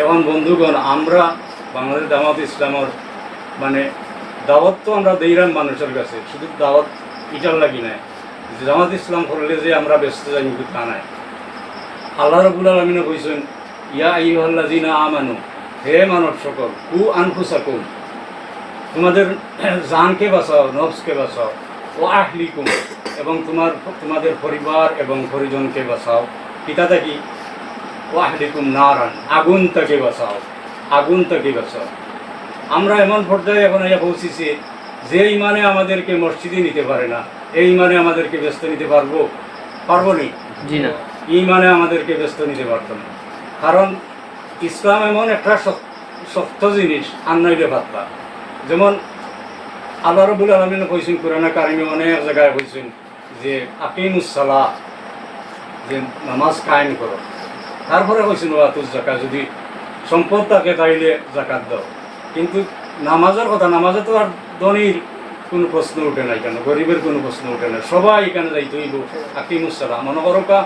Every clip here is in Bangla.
এখন বন্ধুগণ, আমরা বাংলাদেশ দাওয়াত ইসলামর মানে দাওয়াত তো আমরা দিইরাম মানুষের কাছে, শুধু দাওয়াত ইটার লাগি নাই। জামাত ইসলাম করলে যে আমরা ব্যস্ত যাই কিন্তু তা নাই। আল্লাহ রবুল আলমিনে কইছেন, ইয়া ইহল্লাজিনা আমানু, হে মানব সকল, কু আনফুসাকুম, তোমাদের জানকে বাঁচাও নফসকে বাঁচাও, ও আহলিকুম, এবং তোমার, তোমাদের পরিবার এবং পরিজনকে বাঁচাও। পিতা কি ও আহলিকুম নারান আগুন থেকে বাঁচাও আগুন থেকে বাঁচাও আমরা এমন পর্যায়ে এখন আইয়া পৌঁছেছি যে ইমানে আমাদেরকে মসজিদে নিতে পারে না এই ইমানে আমাদেরকে ব্যস্ত নিতে পারব? পারব নি? জি না। ইমানে আমাদেরকে ব্যস্ত নিতে পারতো না। কারণ ইসলাম এমন একটা শক- শক্ত জিনিস আর নইলে পাতলা। যেমন আল্লাহ রবুল আলমিন কইছেন কোরআনে কারিমে অনেক জায়গায় কইছেন যে আকিমুসালা যে নামাজ কায়েম করো। তারপরে কইছেন ওয়াতুজ জাকা যদি সম্পদ থাকে তাইলে জাকাত দাও। কিন্তু নামাজের কথা, নামাজে তো আর ধনীর কোনো প্রশ্ন উঠে নাই কেন? গরিবের কোনো প্রশ্ন উঠে না সবাই এখানে যাইতে হইব। আকিমুসালা মনে করো কা,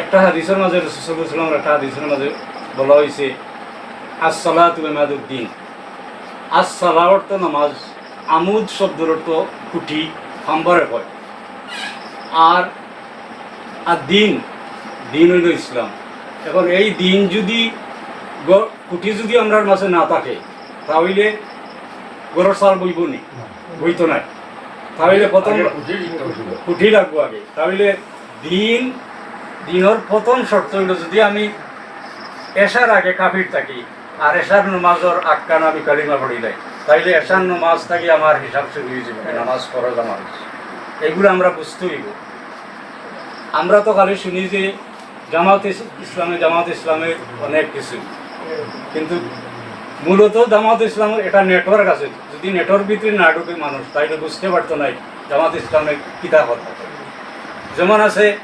একটা হাদিসের মাঝে রসুলামের একটা হাদিসের মাঝে বলা হয়েছে আসসালা তুমি মাদুদ্দিন আসসালা অর্থ নামাজ, আমুদ শব্দের অর্থ কুটি খাম্বারে কয় আর আর দিন দিন হইল ইসলাম। এখন এই দিন যদি কুটি যদি আমরা মাঝে না থাকে তাহলে গরর সাল বইব নি? বইতো নাই। তাহলে প্রথম কুঠি লাগবো আগে। তাহলে দিন দিনের প্রথম শর্ত হইল যদি আমি এশার আগে কাফির থাকি আর এশার নমাজর আক্কান আমি কালিমা পড়ি দেয় তাইলে এশার নমাজ থাকি আমার হিসাব শুরু হয়ে যাবে নামাজ ফরজ আমার এগুলো আমরা বুঝতে হইব। আমরা তো খালি শুনি যে জামাত ইস- ইসলামে জামাত ইসলামের অনেক কিছু। কিন্তু মূলত জামাত ইসলামের এটা নেটওয়ার্ক আছে। যদি নেটওয়ার্ক ভিতরে না ঢুকে মানুষ, তাইলে বুঝতে পারতো নাই জামাত ইসলামের কিতাব যেমন আছে